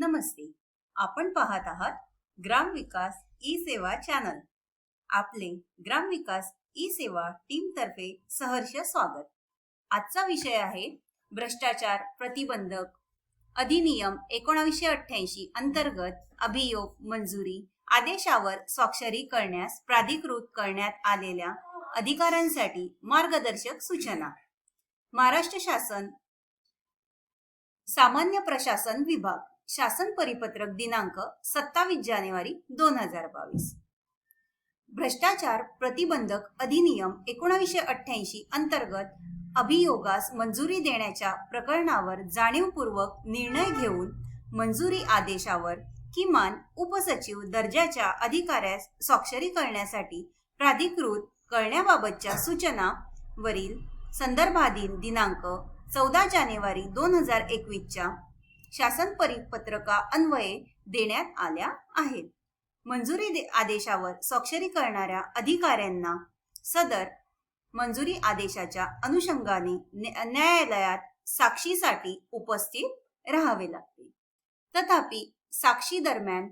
नमस्ते. आपण पाहत आहात ग्राम विकास ई सेवा चॅनल. आपले ग्राम विकास ई सेवा टीम तर्फे सहर्ष स्वागत. आजचा विषय आहे भ्रष्टाचार प्रतिबंधक अधिनियम एकोणावीसशे अठ्ठ्याऐंशी अंतर्गत अभियोग मंजुरी आदेशावर स्वाक्षरी करण्यास प्राधिकृत करण्यात आलेल्या अधिकाऱ्यांसाठी मार्गदर्शक सूचना. महाराष्ट्र शासन सामान्य प्रशासन विभाग शासन परिपत्रक दिनांक सत्तावीस जानेवारी दोन हजार बावीस. भ्रष्टाचार प्रतिबंधक अधिनियम एकोणावीसशे अठ्ठ्याऐंशी अंतर्गत अभियोगास मंजुरी देण्याच्या प्रकरणावर जाणीवपूर्वक निर्णय घेऊन मंजुरी आदेशावर किमान उपसचिव दर्जाच्या अधिकाऱ्यास स्वाक्षरी करण्यासाठी प्राधिकृत करण्याबाबतच्या सूचना वरील संदर्भाधीन दिनांक चौदा जानेवारी दोन हजार एकवीसच्या शासन परिपत्रका अन्वये देण्यात आल्या आहेत. मंजुरी दे- आदेशावर स्वाक्षरी करणाऱ्या अधिकाऱ्यांना सदर मंजुरी आदेशाच्या अनुषंगाने न्या- न्यायालयात साक्षीसाठी उपस्थित राहावे लागते. तथापि साक्षी दरम्यान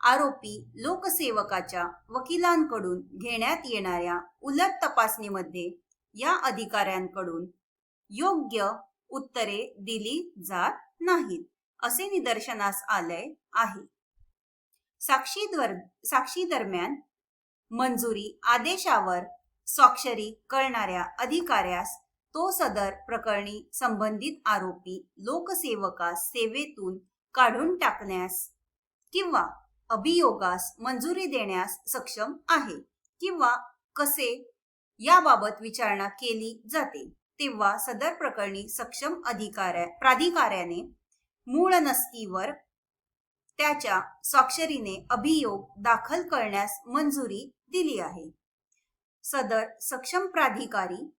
आरोपी लोकसेवकाच्या वकिलांकडून घेण्यात येणाऱ्या उलट तपासणीमध्ये या अधिकाऱ्यांकडून योग्य उत्तरे दिली जात नाहीत असे निदर्शनास आले आहे. साक्षीद्वर साक्षी दरम्यान मंजुरी आदेशावर स्वाक्षरी करणाऱ्या अधिकाऱ्यास तो सदर प्रकरणी संबंधित आरोपी लोकसेवकास सेवेतून काढून टाकण्यास किंवा अभियोगास मंजुरी देण्यास सक्षम आहे किंवा कसे याबाबत विचारणा केली जाते. तेव्हा सदर प्रकरणी सक्षम अधिकाऱ्या प्राधिकाऱ्याने मूळ नस्तीवर त्याच्या स्वाक्षरीने अभियोग दाखल करण्यास मंजुरी दिली आहे. सदर सक्षम प्राधिकारी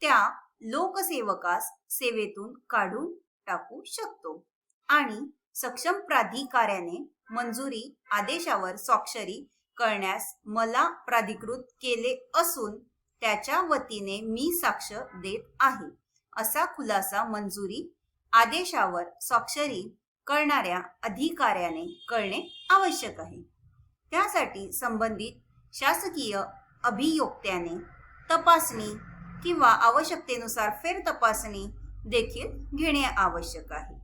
त्या लोकसेवकास सेवेतून काढून टाकू शकतो आणि सक्षम प्राधिकाऱ्याने मंजुरी आदेशावर स्वाक्षरी करण्यास मला प्राधिकृत केले असून त्याच्या वतीने मी साक्ष देत आहे. असा खुलासा मंजुरी आदेशावर स्वाक्षरी करणाऱ्या अधिकाऱ्याने करणे आवश्यक आहे. त्यासाठी संबंधित शासकीय अभियोक्त्याने तपासणी किंवा आवश्यकतेनुसार फेर तपासणी देखील घेणे आवश्यक आहे.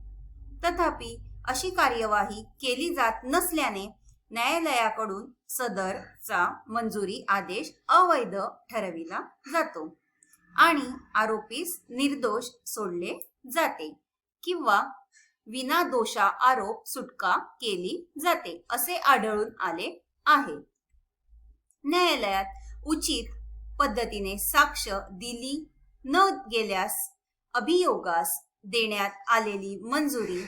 तथापि अशी कार्यवाही केली जात नसल्याने न्यायालयाकडून सदरचा मंजुरी आदेश अवैध ठरविला जातो आणि आरोपीस निर्दोष सोडले जाते किंवा विना दोषा आरोप सुटका केली जाते असे आढळून आले आहे. न्यायालयात उचित पद्धतीने साक्ष दिली न गेल्यास अभियोगास देण्यात आलेली मंजुरी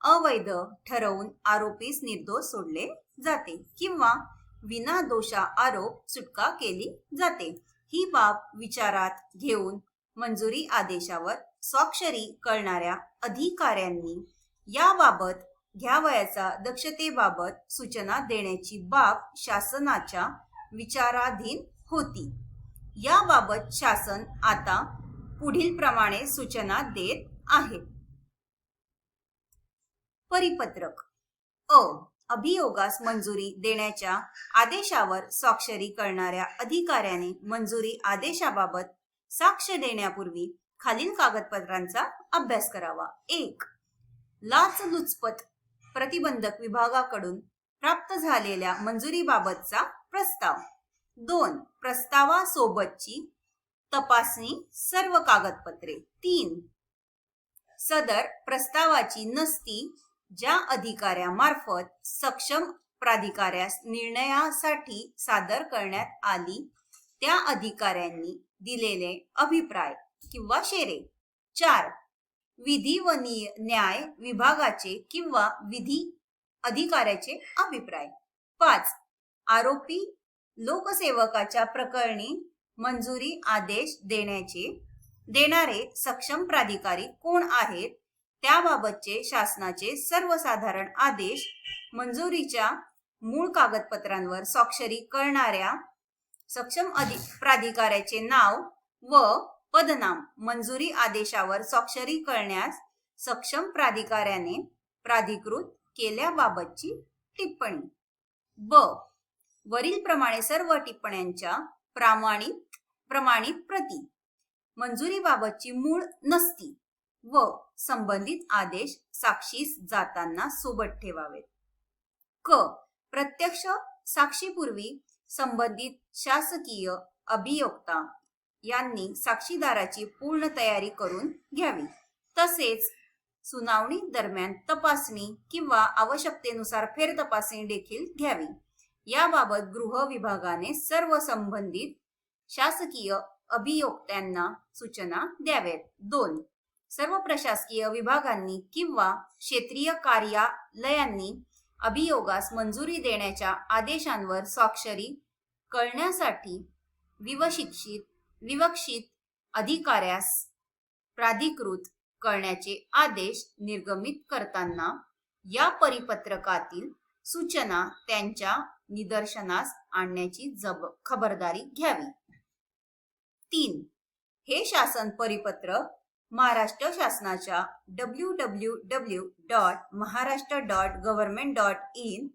अवैध ठरवून आरोपीस निर्दोष सोडले जाते किंवा विना दोषा आरोप सुटका केली जाते. ही बाब विचारात घेऊन मंजुरी आदेशावर स्वाक्षरी करणाऱ्या अधिकाऱ्यांनी याबाबत घ्यावयाचा दक्षतेबाबत सूचना देण्याची बाब शासनाच्या विचाराधीन होती. याबाबत शासन आता पुढील प्रमाणे सूचना देत आहे. परिपत्रक अ. अभियोगास मंजुरी देण्याच्या आदेशावर स्वाक्षरी करणाऱ्या अधिकाऱ्याने मंजुरी आदेशाबाबत साक्ष देण्यापूर्वी खालील कागदपत्रांचा अभ्यास करावा. एक लाचलुचपत प्रतिबंधक विभागाकडून प्राप्त झालेल्या मंजुरीबाबतचा प्रस्ताव. दोन प्रस्तावासोबतची तपासणी सर्व कागदपत्रे. तीन सदर प्रस्तावाची नसती ज्या अधिकाऱ्यामार्फत सक्षम प्राधिकाऱ्यास निर्णयासाठी सादर करण्यात आली त्या अधिकाऱ्यांनी दिलेले अभिप्राय किंवा शेरे. चार. विधी व न्याय विभागाचे किंवा विधी अधिकाऱ्याचे अभिप्राय. पाच. आरोपी लोकसेवकाच्या प्रकरणी मंजुरी आदेश देण्याचे देणारे सक्षम प्राधिकारी कोण आहेत? त्याबाबतचे शासनाचे सर्वसाधारण आदेश मंजुरीच्या मूळ कागदपत्रांवर स्वाक्षरी करणाऱ्या सक्षम अधिक प्राधिकाऱ्याचे नाव व पदनाम मंजुरी आदेशावर स्वाक्षरी करण्यास सक्षम प्राधिकाऱ्याने प्राधिकृत केल्याबाबतची टिप्पणी. ब. वरील प्रमाणे सर्व टिप्पण्यांच्या प्रामाणित प्रमाणित प्रती मंजुरीबाबतची मूळ नसती. व संबंधित आदेश साक्षीस जाताना सोबत ठेवावेत. क. प्रत्यक्ष साक्षीपूर्वी संबंधित शासकीय अभियोक्ता यांनी साक्षीदाराची पूर्ण तयारी करून घ्यावी. तसेच सुनावणी दरम्यान तपासणी किंवा आवश्यकतेनुसार फेरतपासणी देखील घ्यावी. याबाबत गृह विभागाने सर्व संबंधित शासकीय अभियोक्त्यांना सूचना द्याव्यात. दोन. सर्व प्रशासकीय विभागांनी किंवा क्षेत्रीय कार्यालयांनी अभियोगास मंजुरी देण्याच्या आदेशांवर स्वाक्षरी करण्यासाठी विवशिक्षित विवक्षित अधिकाऱ्यास प्राधिकृत करण्याचे आदेश निर्गमित करताना या परिपत्रकातील सूचना त्यांच्या निदर्शनास आणण्याची जब खबरदारी घ्यावी. तीन हे शासन परिपत्रक महाराष्ट्र शासनाच्या W W W dot Maharashtra dot government dot in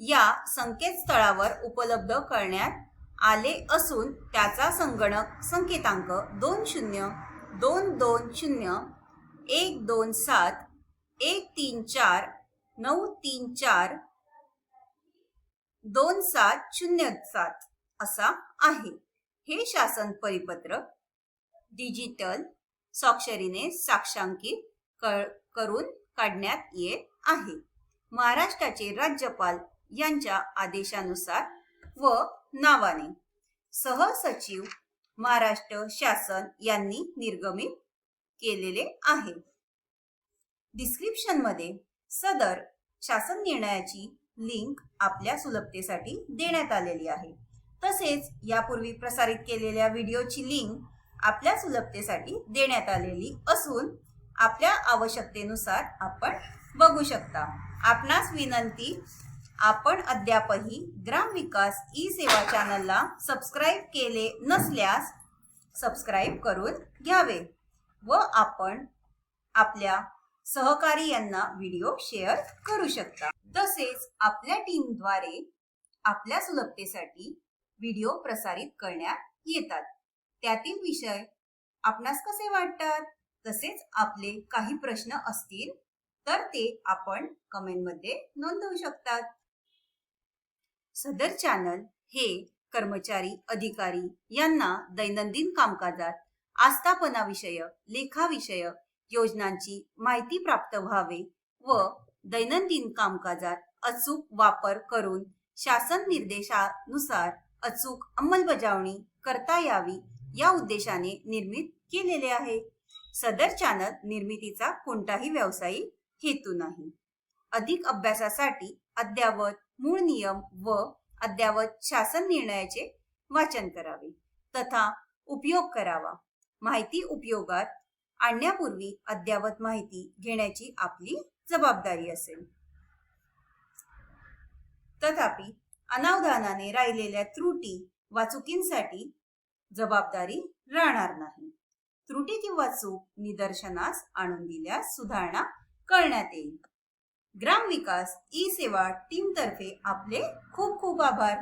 या संकेतस्थळावर उपलब्ध करण्यात आले असून त्याचा संगणक संकेतांक दोन शून्य दोन दोन शून्य एक दोन सात एक तीन चार नऊ तीन चार दोन सात शून्य सात असा आहे. हे शासन परिपत्र डिजिटल स्वाक्षरीने साक्षांकित क- करून काढण्यात येत आहे. महाराष्ट्राचे राज्यपाल यांच्या आदेशानुसार व नावाने सहसचिव महाराष्ट्र शासन यांनी निर्गमित केलेले आहे. डिस्क्रिप्शनमध्ये सदर शासन निर्णयाची लिंक आपल्या सुलभतेसाठी देण्यात आलेली आहे. तसेच यापूर्वी प्रसारित केलेल्या व्हिडिओची लिंक आपल्या सुलभतेसाठी देण्यात आलेली असून आपल्या आवश्यकतेनुसार आपण बघू शकता. आपणास विनंती आपण अद्यापही ग्रामविकास ई सेवा चॅनलला सबस्क्राईब केले नसल्यास सबस्क्राईब करून घ्यावे व आपण आपल्या सहकारी यांना व्हिडिओ शेअर करू शकता. तसेच आपल्या टीमद्वारे आपल्या सुलभतेसाठी व्हिडिओ प्रसारित करण्यात येतात. त्यातील विषय आपणास कसे वाटतात? तसेच आपले काही प्रश्न असतील तर ते आपण कमेंटमध्ये नोंदवू शकतात. सदर चॅनल हे कर्मचारी अधिकारी यांना दैनंदिन कामकाजात आस्थापनाविषयक लेखाविषयक योजनांची माहिती प्राप्त व्हावे व दैनंदिन कामकाजात अचूक वापर करून शासन निर्देशानुसार अचूक अंमलबजावणी करता यावी या उद्देशाने निर्मित केलेले आहे. सदर चॅनल निर्मितीचा कोणताही व्यावसायिक हेतू नाही. अधिक अभ्यासासाठी अद्यावत मूळ नियम व अद्यावत शासन निर्णयाचे वाचन करावे तथा उपयोग करावा. माहिती उपयोगात आणण्यापूर्वी अद्यावत माहिती घेण्याची आपली जबाबदारी असेल. तथापि अनावधानाने राहिलेल्या त्रुटी वा चुकींसाठी जबाबदारी राहणार नाही. त्रुटी किंवा चूक निदर्शनास आणून दिल्यास सुधारणा करण्यात येईल. ग्रामविकास ई सेवा टीम तर्फे आपले खूप खूप आभार.